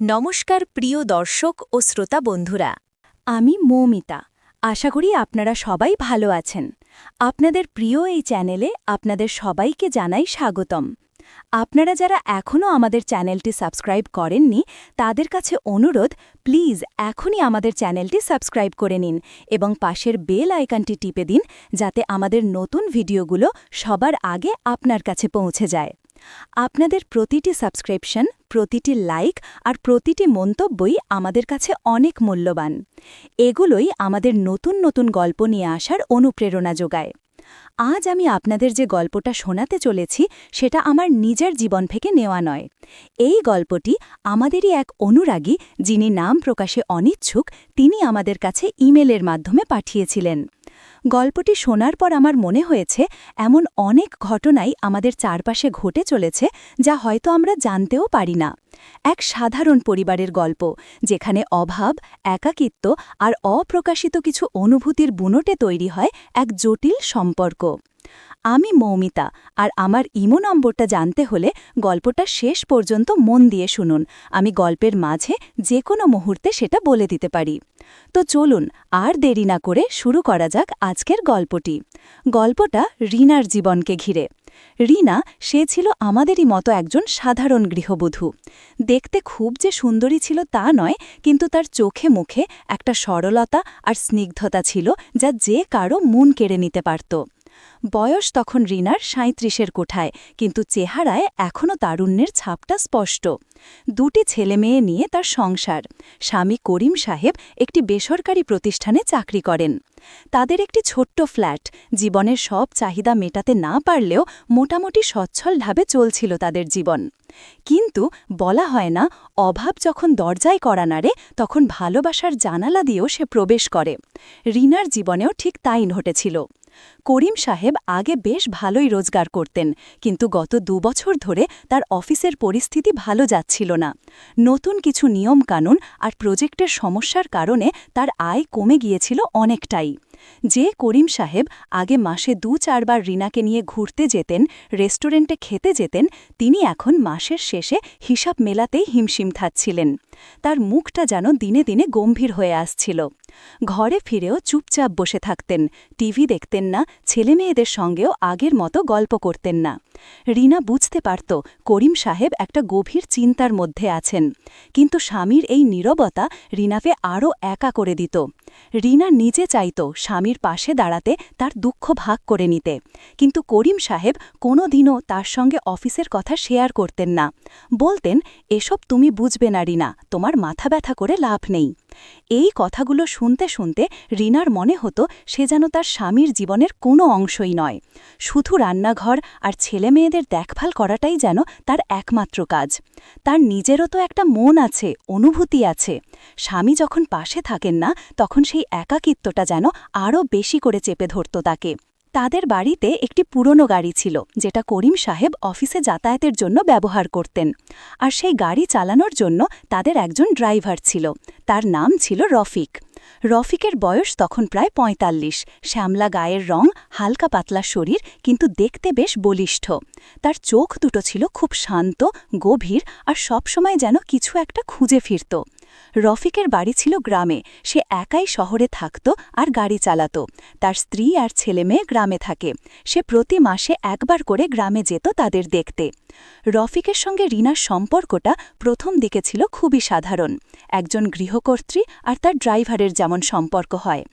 নমস্কার প্রিয় দর্শক ও শ্রোতা বন্ধুরা। আমি মৌমিতা। আশা করি আপনারা সবাই ভালো আছেন। আপনাদের প্রিয় এই চ্যানেলে আপনাদের সবাইকে জানাই স্বাগতম। আপনারা যারা এখনও আমাদের চ্যানেলটি সাবস্ক্রাইব করেননি, তাদের কাছে অনুরোধ, প্লিজ এখনই আমাদের চ্যানেলটি সাবস্ক্রাইব করে নিন এবং পাশের বেল আইকনটি টিপে দিন, যাতে আমাদের নতুন ভিডিওগুলো সবার আগে আপনার কাছে পৌঁছে যায়। আপনাদের প্রতিটি সাবস্ক্রিপশন প্রতিটি লাইক আর প্রতিটি মন্তব্যই আমাদের কাছে অনেক মূল্যবান। এগুলোই আমাদের নতুন নতুন গল্প নিয়ে আসার অনুপ্রেরণা যোগায়। আজ আমি আপনাদের যে গল্পটা শোনাতে চলেছি, সেটা আমার নিজের জীবন থেকে নেওয়া নয়। এই গল্পটি আমাদেরই এক অনুরাগী, যিনি নাম প্রকাশে অনিচ্ছুক, তিনি আমাদের কাছে ইমেলের মাধ্যমে পাঠিয়েছিলেন। গল্পটি শোনার পর আমার মনে হয়েছে, এমন অনেক ঘটনাই আমাদের চারপাশে ঘটে চলেছে, যা হয়তো আমরা জানতেও পারি না। এক সাধারণ পরিবারের গল্প, যেখানে অভাব, একাকিত্ব আর অপ্রকাশিত কিছু অনুভূতির বুনোটে তৈরি হয় এক জটিল সম্পর্ক। আমি মৌমিতা আর আমার ইমো নম্বরটা জানতে হলে গল্পটা শেষ পর্যন্ত মন দিয়ে শুনুন। আমি গল্পের মাঝে যে কোনো মুহূর্তে সেটা বলে দিতে পারি। তো চলুন, আর দেরি না করে শুরু করা যাক আজকের গল্পটি। গল্পটা রিনার জীবনকে ঘিরে। রিনা, সে ছিল আমাদেরই মতো একজন সাধারণ গৃহবধূ। দেখতে খুব যে সুন্দরী ছিল তা নয়, কিন্তু তার চোখে মুখে একটা সরলতা আর স্নিগ্ধতা ছিল যা যে কারও মন কেড়ে নিতে পারত। বয়স তখন রিনার সাঁত্রিশের কোঠায়, কিন্তু চেহারায় এখনও তারুণ্যের ছাপটা স্পষ্ট। দুটি ছেলে মেয়ে নিয়ে তার সংসার। স্বামী করিম সাহেব একটি বেসরকারি প্রতিষ্ঠানে চাকরি করেন। তাদের একটি ছোট্ট ফ্ল্যাট। জীবনের সব চাহিদা মেটাতে না পারলেও মোটামুটি সচ্ছলভাবে চলছিল তাদের জীবন। কিন্তু বলা হয় না, অভাব যখন দরজায় করা নাড়ে তখন ভালোবাসার জানালা দিয়েও সে প্রবেশ করে। রিনার জীবনেও ঠিক তাই ঘটেছিল। করিম সাহেব আগে বেশ ভালোই রোজগার করতেন, কিন্তু গত দুবছর ধরে তার অফিসের পরিস্থিতি ভালো যাচ্ছিল না। নতুন কিছু নিয়মকানুন আর প্রজেক্টের সমস্যার কারণে তার আয় কমে গিয়েছিল অনেকটাই। যে করিম সাহেব আগে মাসে দু চারবার রিনাকে নিয়ে ঘুরতে যেতেন, রেস্টুরেন্টে খেতে যেতেন, তিনি এখন মাসের শেষে হিসাব মেলাতেই হিমশিম থাকছিলেন তার মুখটা যেন দিনে দিনে গম্ভীর হয়ে আসছিল। ঘরে ফিরেও চুপচাপ বসে থাকতেন, টিভি দেখতেন না, ছেলেমেয়েদের সঙ্গেও আগের মতো গল্প করতেন না। রিনা বুঝতে পারত করিম সাহেব একটা গভীর চিন্তার মধ্যে আছেন, কিন্তু স্বামীর এই নীরবতা রিনাকে আরও একা করে দিত। রিনা নিজে চাইত স্বামীর পাশে দাঁড়াতে তার দুঃখ ভাগ করে নিতে, কিন্তু করিম সাহেব কোনো দিনও তার সঙ্গে অফিসের কথা শেয়ার করতেন না। বলতেন, এসব তুমি বুঝবে না রিনা, তোমার মাথা ব্যথা করে লাভ নেই। এই কথাগুলো শুনতে শুনতে রিনার মনে হতো সে যেন তার স্বামীর জীবনের কোনো অংশই নয়। শুধু রান্নাঘর আর ছেলেমেয়েদের দেখভাল করাটাই যেন তার একমাত্র কাজ। তার নিজেরও তো একটা মন আছে, অনুভূতি আছে। স্বামী যখন পাশে থাকেন না, তখন সেই একাকিত্বটা যেন আরও বেশি করে চেপে ধরত তাকে। তাদের বাড়িতে একটি পুরনো গাড়ি ছিল, যেটা করিম সাহেব অফিসে যাতায়াতের জন্য ব্যবহার করতেন। আর সেই গাড়ি চালানোর জন্য তাদের একজন ড্রাইভার ছিল। তার নাম ছিল রফিক। রফিকের বয়স তখন প্রায় পঁয়তাল্লিশ। শ্যামলা গায়ের রং হালকা পাতলা শরীর, কিন্তু দেখতে বেশ বলিষ্ঠ। তার চোখ দুটো ছিল খুব শান্ত, গভীর আর সবসময় যেন কিছু একটা খুঁজে ফিরত। রফিকের বাড়ি ছিল গ্রামে। সে একাই শহরে থাকত আর গাড়ি চালাত। তার স্ত্রী আর ছেলে মেয়ে গ্রামে থাকে। সে প্রতি মাসে একবার করে গ্রামে যেত তাদের দেখতে। রফিকের সঙ্গে রিনার সম্পর্কটা প্রথম দিকে ছিল খুবই সাধারণ। একজন গৃহকর্ত্রী আর তার ড্রাইভারের যেমন সম্পর্ক হয়।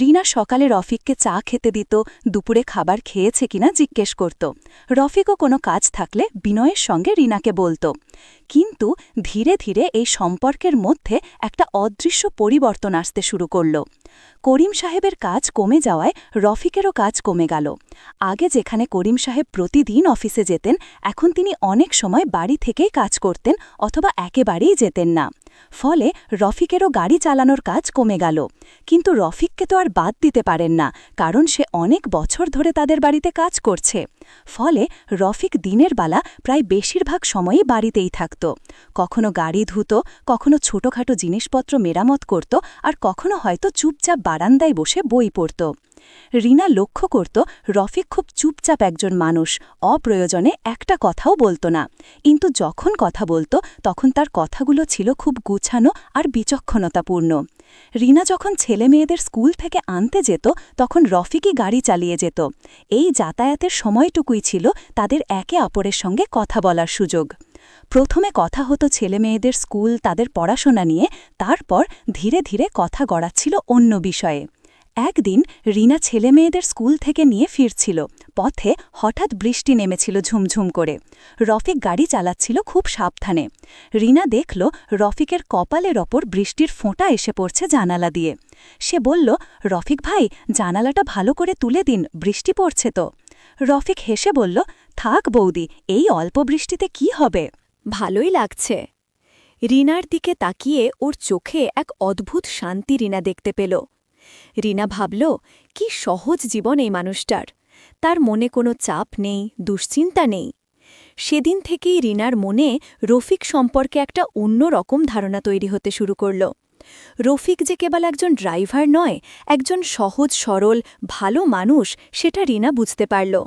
রিনা সকালে রফিককে চা খেতে দিত, দুপুরে খাবার খেয়েছে কিনা জিজ্ঞেস করত। রফিকও কোনো কাজ থাকলে বিনয়ের সঙ্গে রিনাকে বলতো। কিন্তু ধীরে ধীরে এই সম্পর্কের মধ্যে একটা অদৃশ্য পরিবর্তন আসতে শুরু করল। করিম সাহেবের কাজ কমে যাওয়ায় রফিকেরও কাজ কমে গেল। আগে যেখানে করিম সাহেব প্রতিদিন অফিসে যেতেন, এখন তিনি অনেক সময় বাড়ি থেকেই কাজ করতেন অথবা একেবারেই যেতেন না। ফলে রফিকেরও গাড়ি চালানোর কাজ কমে গেল। কিন্তু রফিককে তো আর বাদ দিতে পারেন না, কারণ সে অনেক বছর ধরে তাদের বাড়িতে কাজ করছে। ফলে রফিক দিনের বেলা প্রায় বেশিরভাগ সময়ই বাড়িতেই থাকত। কখনো গাড়ি ধুত, কখনো ছোটখাটো জিনিসপত্র মেরামত করত আর কখনো হয়তো চুপচাপ বারান্দায় বসে বই পড়ত। রিনা লক্ষ্য করত রফিক খুব চুপচাপ একজন মানুষ, অপ্রয়োজনে একটা কথাও বলতো না। কিন্তু যখন কথা বলতো, তখন তার কথাগুলো ছিল খুব গুছানো আর বিচক্ষণতাপূর্ণ। রিনা যখন ছেলে মেয়েদের স্কুল থেকে আনতে যেত, তখন রফিকই গাড়ি চালিয়ে যেত। এই যাতায়াতের সময়টুকুই ছিল তাদের একে অপরের সঙ্গে কথা বলার সুযোগ। প্রথমে কথা হতো ছেলে মেয়েদের স্কুল, তাদের পড়াশোনা নিয়ে, তারপর ধীরে ধীরে কথা গড়াচ্ছিল অন্য বিষয়ে। একদিন রিনা ছেলে মেয়েদের স্কুল থেকে নিয়ে ফিরছিল। পথে হঠাৎ বৃষ্টি নেমেছিল ঝুমঝুম করে। রফিক গাড়ি চালাচ্ছিল খুব সাবধানে। রিনা দেখল রফিকের কপালের ওপর বৃষ্টির ফোঁটা এসে পড়ছে জানালা দিয়ে। সে বলল, রফিক ভাই, জানালাটা ভালো করে তুলে দিন, বৃষ্টি পড়ছে তো। রফিক হেসে বলল, থাক বৌদি, এই অল্প বৃষ্টিতে কি হবে? ভালোই লাগছে। রিনার দিকে তাকিয়ে ওর চোখে এক অদ্ভুত শান্তি রিনা দেখতে পেল। রিনা ভাবল, কি সহজ জীবন এই মানুষটার। তার মনে কোনো চাপ নেই, দুশ্চিন্তা নেই। সেদিন থেকেই রিনার মনে রফিক সম্পর্কে একটা অন্য রকম ধারণা তৈরি হতে শুরু করল। রফিক যে কেবল একজন ড্রাইভার নয়, একজন সহজ, সরল, ভালো মানুষ, সেটা রিনা বুঝতে পারল।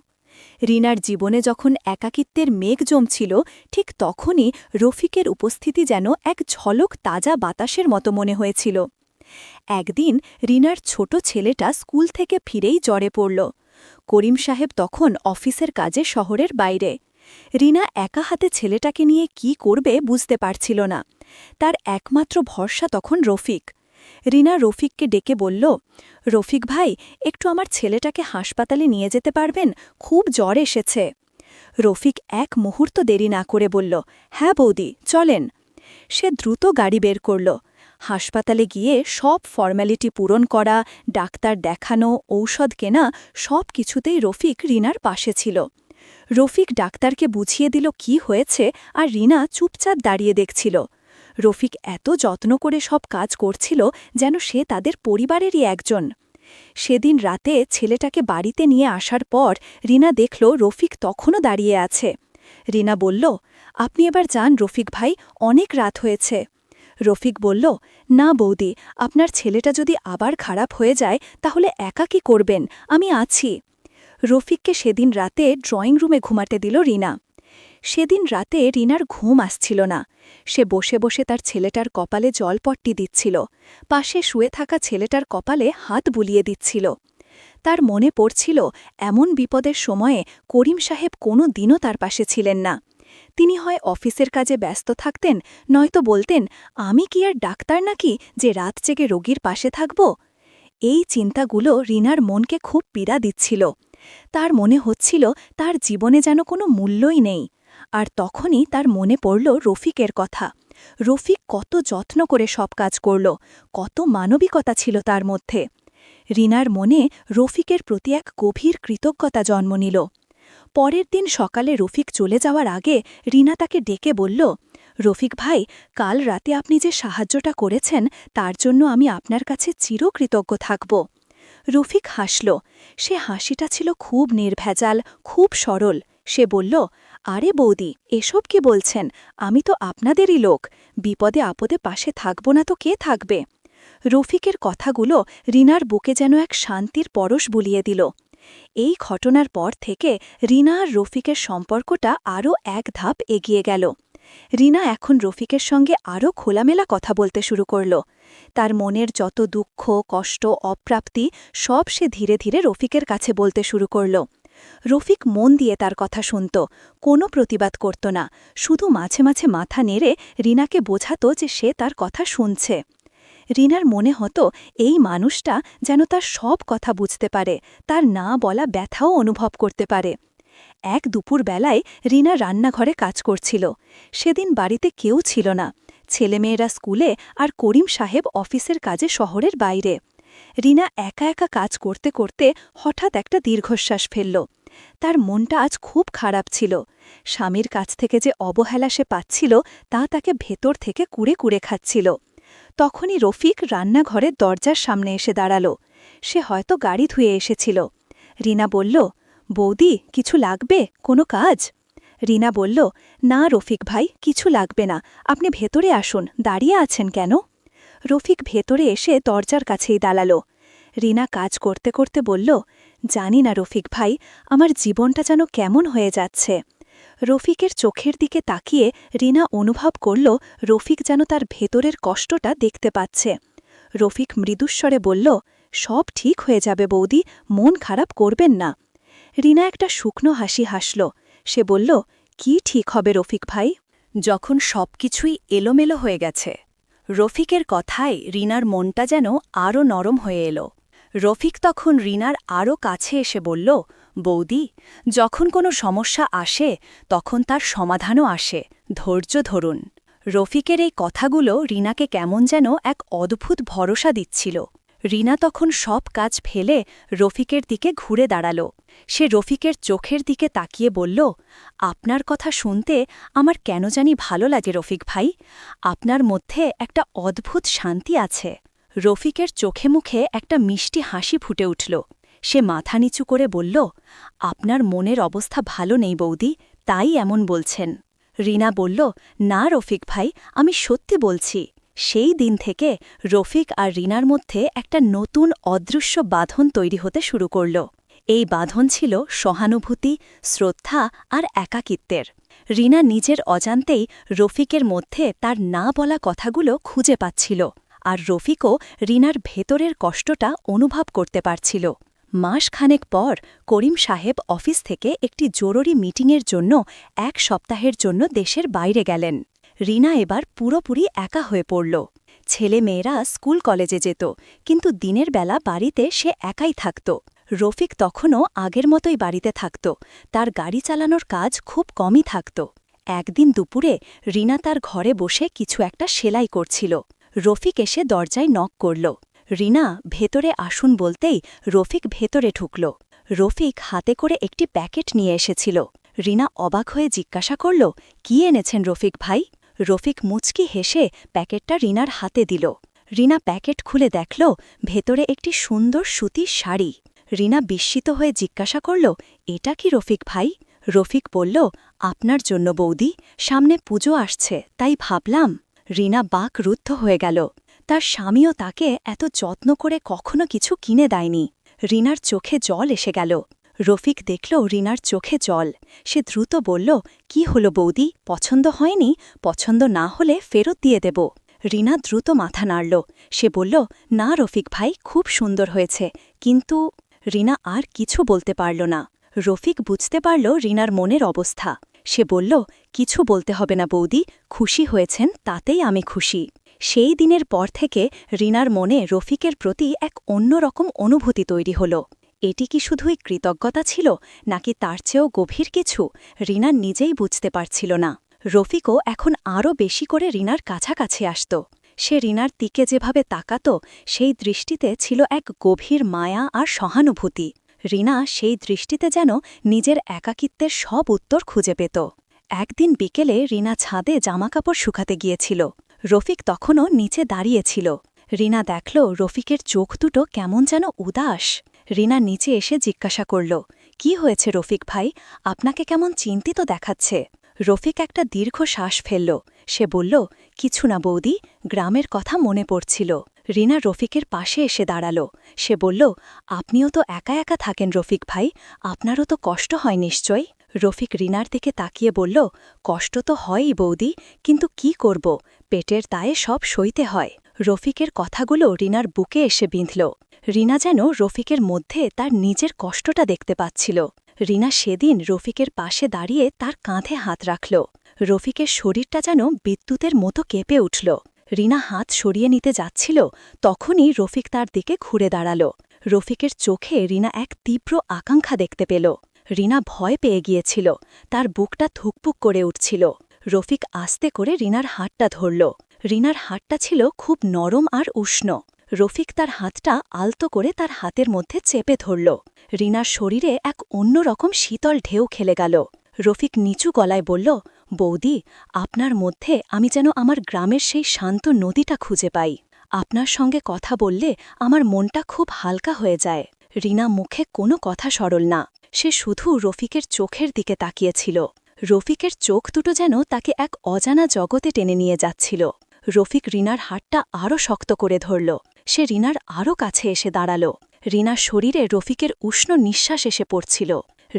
রিনার জীবনে যখন একাকিত্বের মেঘ জমছিল, ঠিক তখনই রফিকের উপস্থিতি যেন এক ঝলক তাজা বাতাসের মতো মনে হয়েছিল। একদিন রিনার ছোট ছেলেটা স্কুল থেকে ফিরেই জ্বরে পড়ল। করিম সাহেব তখন অফিসের কাজে শহরের বাইরে। রিনা একা হাতে ছেলেটাকে নিয়ে কি করবে বুঝতে পারছিল না। তার একমাত্র ভরসা তখন রফিক। রিনা রফিককে ডেকে বলল, রফিক ভাই, একটু আমার ছেলেটাকে হাসপাতালে নিয়ে যেতে পারবেন? খুব জ্বর এসেছে। রফিক এক মুহূর্ত দেরি না করে বলল হ্যাঁ বৌদি, চলেন। সে দ্রুত গাড়ি বের করল। হাসপাতালে গিয়ে সব ফর্ম্যালিটি পূরণ করা, ডাক্তার দেখানো, ঔষধ কেনা সব কিছুতেই রফিক রিনার পাশে ছিল। রফিক ডাক্তারকে বুঝিয়ে দিল কি হয়েছে আর রিনা চুপচাপ দাঁড়িয়ে দেখছিল। রফিক এত যত্ন করে সব কাজ করছিল যেন সে তাদের পরিবারেরই একজন। সেদিন রাতে ছেলেটাকে বাড়িতে নিয়ে আসার পর রিনা দেখল রফিক তখনও দাঁড়িয়ে আছে। রিনা বলল, আপনি এবার যান রফিক ভাই, অনেক রাত হয়েছে। রফিক বলল, না বৌদি, আপনার ছেলেটা যদি আবার খারাপ হয়ে যায়, তাহলে একা কি করবেন? আমি আছি। রফিককে সেদিন রাতে ড্রয়িং রুমে ঘুমাতে দিল রিনা। সেদিন রাতে রিনার ঘুম আসছিল না। সে বসে বসে তার ছেলেটার কপালে জলপট্টি দিচ্ছিল। পাশে শুয়ে থাকা ছেলেটার কপালে হাত বুলিয়ে দিচ্ছিল। তার মনে পড়ছিল, এমন বিপদের সময়ে করিম সাহেব কোনো দিনও তার পাশে ছিলেন না। তিনি হয় অফিসের কাজে ব্যস্ত থাকতেন, নয়তো বলতেন, আমি কি আর ডাক্তার নাকি যে রাত জেগে রোগীর পাশে থাকব? এই চিন্তাগুলো রিনার মনকে খুব পীড়া দিচ্ছিল। তার মনে হচ্ছিল তার জীবনে যেন কোনো মূল্যই নেই। আর তখনই তার মনে পড়ল রফিকের কথা। রফিক কত যত্ন করে সব কাজ করল, কত মানবিকতা ছিল তার মধ্যে। রিনার মনে রফিকের প্রতি এক গভীর কৃতজ্ঞতা জন্ম নিল। পরের দিন সকালে রফিক চলে যাওয়ার আগে রিনা তাকে ডেকে বলল, রফিক ভাই, কাল রাতে আপনি যে সাহায্যটা করেছেন, তার জন্য আমি আপনার কাছে চিরকৃতজ্ঞ থাকব। রফিক হাসল। সে হাসিটা ছিল খুব নির্ভেজাল, খুব সরল। সে বলল, আরে বৌদি, এসব কি বলছেন? আমি তো আপনাদেরই লোক। বিপদে আপদে পাশে থাকব না তো কে থাকবে? রফিকের কথাগুলো রিনার বুকে যেন এক শান্তির পরশ বুলিয়ে দিল। এই ঘটনার পর থেকে রিনা আর রফিকের সম্পর্কটা আরও এক ধাপ এগিয়ে গেল। রিনা এখন রফিকের সঙ্গে আরও খোলামেলা কথা বলতে শুরু করল। তার মনের যত দুঃখ, কষ্ট, অপ্রাপ্তি, সব সে ধীরে ধীরে রফিকের কাছে বলতে শুরু করল। রফিক মন দিয়ে তার কথা শুনত, কোনো প্রতিবাদ করত না, শুধু মাঝে মাঝে মাথা নেড়ে রিনাকে বোঝাত যে সে তার কথা শুনছে। রিনার মনে হতো এই মানুষটা যেন তার সব কথা বুঝতে পারে, তার না বলা ব্যথাও অনুভব করতে পারে। এক দুপুর বেলায় রিনা রান্নাঘরে কাজ করছিল। সেদিন বাড়িতে কেউ ছিল না। ছেলেমেয়েরা স্কুলে আর করিম সাহেব অফিসের কাজে শহরের বাইরে। রিনা একা একা কাজ করতে করতে হঠাৎ একটা দীর্ঘশ্বাস ফেলল। তার মনটা আজ খুব খারাপ ছিল। স্বামীর কাছ থেকে যে অবহেলা সে পাচ্ছিল, তা তাকে ভেতর থেকে কুড়ে কুড়ে খাচ্ছিল। তখনই রফিক রান্নাঘরের দরজার সামনে এসে দাঁড়াল। সে হয়তো গাড়ি ধুয়ে এসেছিল। রিনা বলল, বৌদি, কিছু লাগবে? কোনো কাজ? রিনা বলল, না রফিক ভাই, কিছু লাগবে না। আপনি ভেতরে আসুন। দাঁড়িয়ে আছেন কেন? রফিক ভেতরে এসে দরজার কাছেই দাঁড়াল। রিনা কাজ করতে করতে বলল, জানি না রফিক ভাই, আমার জীবনটা যেন কেমন হয়ে যাচ্ছে। রফিকের চোখের দিকে তাকিয়ে রিনা অনুভব করল রফিক যেন তার ভেতরের কষ্টটা দেখতে পাচ্ছে। রফিক মৃদুস্বরে বলল, সব ঠিক হয়ে যাবে বৌদি, মন খারাপ করবেন না। রিনা একটা শুকনো হাসি হাসল। সে বলল, কি ঠিক হবে রফিক ভাই? যখন সবকিছুই এলোমেলো হয়ে গেছে, রফিকের কথায় রিনার মনটা যেন আরও নরম হয়ে এলো। রফিক তখন রিনার আরও কাছে এসে বলল বৌদি, যখন কোনো সমস্যা আসে, তখন তার সমাধানও আসে। ধৈর্য ধরুন। রফিকের এই কথাগুলো রিনাকে কেমন যেন এক অদ্ভুত ভরসা দিচ্ছিল। রিনা তখন সব কাজ ফেলে রফিকের দিকে ঘুরে দাঁড়াল। সে রফিকের চোখের দিকে তাকিয়ে বলল, আপনার কথা শুনতে আমার কেন জানি ভালো লাগে রফিক ভাই। আপনার মধ্যে একটা অদ্ভুত শান্তি আছে। রফিকের চোখে মুখে একটা মিষ্টি হাসি ফুটে উঠল। সে মাথা নিচু করে বলল, আপনার মনের অবস্থা ভালো নেই বৌদি, তাই এমন বলছেন। রিনা বলল, না রফিক ভাই, আমি সত্যি বলছি, সেই দিন থেকে রফিক আর রিনার মধ্যে একটা নতুন অদৃশ্য বাঁধন তৈরি হতে শুরু করল। এই বাঁধন ছিল সহানুভূতি, শ্রদ্ধা আর একাকিত্বের। রিনা নিজের অজান্তেই রফিকের মধ্যে তার না বলা কথাগুলো খুঁজে পাচ্ছিল আর রফিকও রিনার ভেতরের কষ্টটা অনুভব করতে পারছিল। মাসখানেক পর করিম সাহেব অফিস থেকে একটি জরুরি মিটিংয়ের জন্য এক সপ্তাহের জন্য দেশের বাইরে গেলেন। রিনা এবার পুরোপুরি একা হয়ে পড়ল। ছেলে মেয়েরা স্কুল কলেজে যেত, কিন্তু দিনের বেলা বাড়িতে সে একাই থাকত। রফিক তখনও আগের মতোই বাড়িতে থাকত। তার গাড়ি চালানোর কাজ খুব কমই থাকত। একদিন দুপুরে রিনা তার ঘরে বসে কিছু একটা সেলাই করছিল। রফিক এসে দরজায় নক করল। রিনা ভেতরে আসুন বলতেই রফিক ভেতরে ঢুকল। রফিক হাতে করে একটি প্যাকেট নিয়ে এসেছিল। রিনা অবাক হয়ে জিজ্ঞাসা করল, কি এনেছেন রফিক ভাই? রফিক মুচকি হেসে প্যাকেটটা রিনার হাতে দিল। রিনা প্যাকেট খুলে দেখল, ভেতরে একটি সুন্দর সুতির শাড়ি। রিনা বিস্মিত হয়ে জিজ্ঞাসা করল, এটা কি রফিক ভাই? রফিক বলল, আপনার জন্য বৌদি, সামনে পুজো আসছে, তাই ভাবলাম। রিনা বাক রুদ্ধ হয়ে গেল। তার স্বামীও তাকে এত যত্ন করে কখনো কিছু কিনে দেয়নি। রিনার চোখে জল এসে গেল। রফিক দেখল রিনার চোখে জল। সে দ্রুত বলল, কি হলো বৌদি? পছন্দ হয়নি? পছন্দ না হলে ফেরত দিয়ে দেব। রিনা দ্রুত মাথা নাড়ল। সে বলল, না রফিক ভাই, খুব সুন্দর হয়েছে। কিন্তু রিনা আর কিছু বলতে পারল না। রফিক বুঝতে পারল রিনার মনের অবস্থা। সে বলল, কিছু বলতে হবে না বৌদি, খুশি হয়েছেন, তাতেই আমি খুশি। সেই দিনের পর থেকে রিনার মনে রফিকের প্রতি এক অন্যরকম অনুভূতি তৈরি হল। এটি কি শুধুই কৃতজ্ঞতা ছিল, নাকি তার চেয়েও গভীর কিছু, রিনা নিজেই বুঝতে পারছিল না। রফিকও এখন আরও বেশি করে রিনার কাছাকাছি আসত। সে রিনার দিকে যেভাবে তাকাত, সেই দৃষ্টিতে ছিল এক গভীর মায়া আর সহানুভূতি। রিনা সেই দৃষ্টিতে যেন নিজের একাকিত্বের সব উত্তর খুঁজে পেত। একদিন বিকেলে রিনা ছাদে জামাকাপড় শুকাতে গিয়েছিল। রফিক তখনও নিচে দাঁড়িয়েছিল। রিনা দেখল রফিকের চোখ দুটো কেমন যেন উদাস। রিনা নিচে এসে জিজ্ঞাসা করল, কি হয়েছে রফিক ভাই? আপনাকে কেমন চিন্তিত দেখাচ্ছে? রফিক একটা দীর্ঘ শ্বাস ফেলল। সে বলল, কিছু না বৌদি, গ্রামের কথা মনে পড়ছিল। রিনা রফিকের পাশে এসে দাঁড়াল। সে বলল, আপনিও তো একা একা থাকেন রফিক ভাই, আপনারও তো কষ্ট হয় নিশ্চয়? রফিক রিনার দিকে তাকিয়ে বলল, কষ্ট তো হয়ই বৌদি, কিন্তু কি করব? পেটের তায়ে সব সইতে হয়। রফিকের কথাগুলো রিনার বুকে এসে বিঁধল। রিনা যেন রফিকের মধ্যে তার নিজের কষ্টটা দেখতে পাচ্ছিল। রিনা সেদিন রফিকের পাশে দাঁড়িয়ে তার কাঁধে হাত রাখল। রফিকের শরীরটা যেন বিদ্যুতের মতো কেঁপে উঠল। রিনা হাত সরিয়ে নিতে যাচ্ছিল, তখনই রফিক তার দিকে ঘুরে দাঁড়াল। রফিকের চোখে রিনা এক তীব্র আকাঙ্ক্ষা দেখতে পেল। রিনা ভয় পেয়ে গিয়েছিল, তার বুকটা থুকপুক করে উঠছিল। রফিক আস্তে করে রিনার হাতটা ধরল। রিনার হাতটা ছিল খুব নরম আর উষ্ণ। রফিক তার হাতটা আলতো করে তার হাতের মধ্যে চেপে ধরল। রিনার শরীরে এক অন্যরকম শীতল ঢেউ খেলে গেল। রফিক নিচু গলায় বলল, বৌদি, আপনার মধ্যে আমি যেন আমার গ্রামের সেই শান্ত নদীটা খুঁজে পাই। আপনার সঙ্গে কথা বললে আমার মনটা খুব হালকা হয়ে যায়। রিনা মুখে কোনো কথা সরল না। সে শুধু রফিকের চোখের দিকে তাকিয়েছিল। রফিকের চোখ দুটো যেন তাকে এক অজানা জগতে টেনে নিয়ে যাচ্ছিল। রফিক রিনার হাতটা আরও শক্ত করে ধরল। সে রিনার আরও কাছে এসে দাঁড়াল। রিনার শরীরে রফিকের উষ্ণ নিঃশ্বাস এসে পড়ছিল।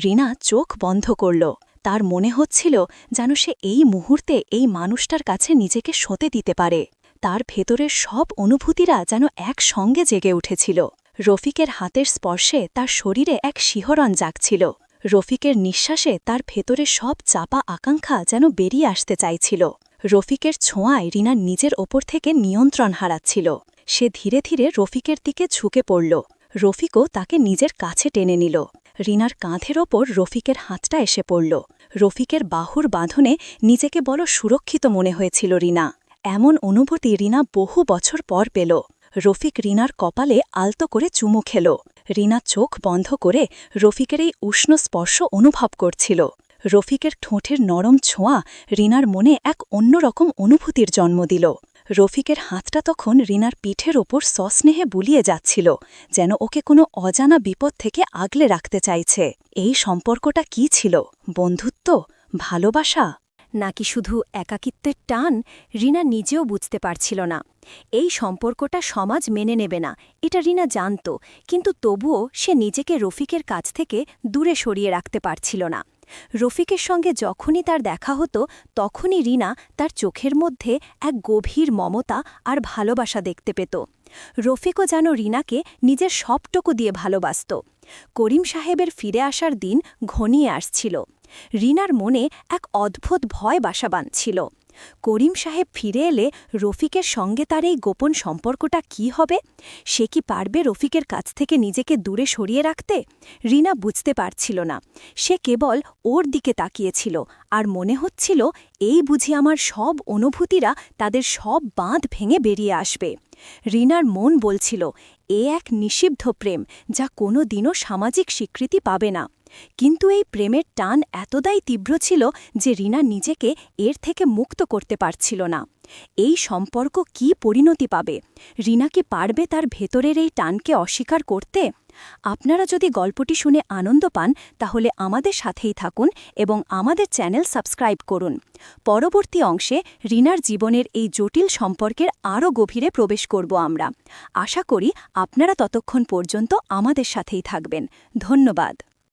রিনা চোখ বন্ধ করল। তার মনে হচ্ছিল যেন সে এই মুহূর্তে এই মানুষটার কাছে নিজেকে সতে দিতে পারে। তার ভেতরের সব অনুভূতিরা যেন একসঙ্গে জেগে উঠেছিল। রফিকের হাতের স্পর্শে তার শরীরে এক শিহরণ জাগছিল। রফিকের নিঃশ্বাসে তার ভেতরে সব চাপা আকাঙ্ক্ষা যেন বেরিয়ে আসতে চাইছিল। রফিকের ছোঁয়ায় রিনার নিজের ওপর থেকে নিয়ন্ত্রণ হারাচ্ছিল। সে ধীরে ধীরে রফিকের দিকে ঝুঁকে পড়ল। রফিকও তাকে নিজের কাছে টেনে নিল। রিনার কাঁধের ওপর রফিকের হাতটা এসে পড়ল। রফিকের বাহুর বাঁধনে নিজেকে বড় সুরক্ষিত মনে হয়েছিল রিনা। এমন অনুভূতি রিনা বহু বছর পর পেল। রফিক রিনার কপালে আলতো করে চুমু খেল। রিনা চোখ বন্ধ করে রফিকের এই উষ্ণ স্পর্শ অনুভব করছিল। রফিকের ঠোঁটের নরম ছোঁয়া রিনার মনে এক অন্যরকম অনুভূতির জন্ম দিল। রফিকের হাতটা তখন রিনার পিঠের ওপর সস্নেহে বুলিয়ে যাচ্ছিল, যেন ওকে কোনো অজানা বিপদ থেকে আগলে রাখতে চাইছে। এই সম্পর্কটা কি ছিল? বন্ধুত্ব? ভালোবাসা? নাকি শুধু একাকিত্বের টান রিনা নিজেও বুঝতে পারছিল না। এই সম্পর্কটা সমাজ মেনে নেবে না, এটা রিনা জানত, কিন্তু তবুও সে নিজেকে রফিকের কাছ থেকে দূরে সরিয়ে রাখতে পারছিল না। রফিকের সঙ্গে যখনই তার দেখা হতো, তখনই রিনা তার চোখের মধ্যে এক গভীর মমতা আর ভালোবাসা দেখতে পেত। রফিকও যেন রিনাকে নিজের সবটুকু দিয়ে ভালোবাসত। করিম সাহেবের ফিরে আসার দিন ঘনিয়ে আসছিল। রিনার মনে এক অদ্ভুত ভয় বাসা বাঁধছিল করিম সাহেব ফিরে এলে রফিকের সঙ্গে তার এই গোপন সম্পর্কটা কি হবে? সে কি পারবে রফিকের কাছ থেকে নিজেকে দূরে সরিয়ে রাখতে? রিনা বুঝতে পারছিল না। সে কেবল ওর দিকে তাকিয়েছিল আর মনে হচ্ছিল এই বুঝি আমার সব অনুভূতিরা তাদের সব বাঁধ ভেঙে বেরিয়ে আসবে। রিনার মন বলছিল, এ এক নিষিদ্ধ প্রেম যা কোনো দিনও সামাজিক স্বীকৃতি পাবে না। কিন্তু এই প্রেমের টান এতদাই তীব্র ছিল যে রিনা নিজেকে এর থেকে মুক্ত করতে পারছিল না। এই সম্পর্ক কি পরিণতি পাবে? রিনা কি পারবে তার ভেতরের এই টানকে অস্বীকার করতে? আপনারা যদি গল্পটি শুনে আনন্দ পান, তাহলে আমাদের সাথেই থাকুন এবং আমাদের চ্যানেল সাবস্ক্রাইব করুন। পরবর্তী অংশে রিনার জীবনের এই জটিল সম্পর্কের আরও গভীরে প্রবেশ করব আমরা। আশা করি আপনারা ততক্ষণ পর্যন্ত আমাদের সাথেই থাকবেন। ধন্যবাদ।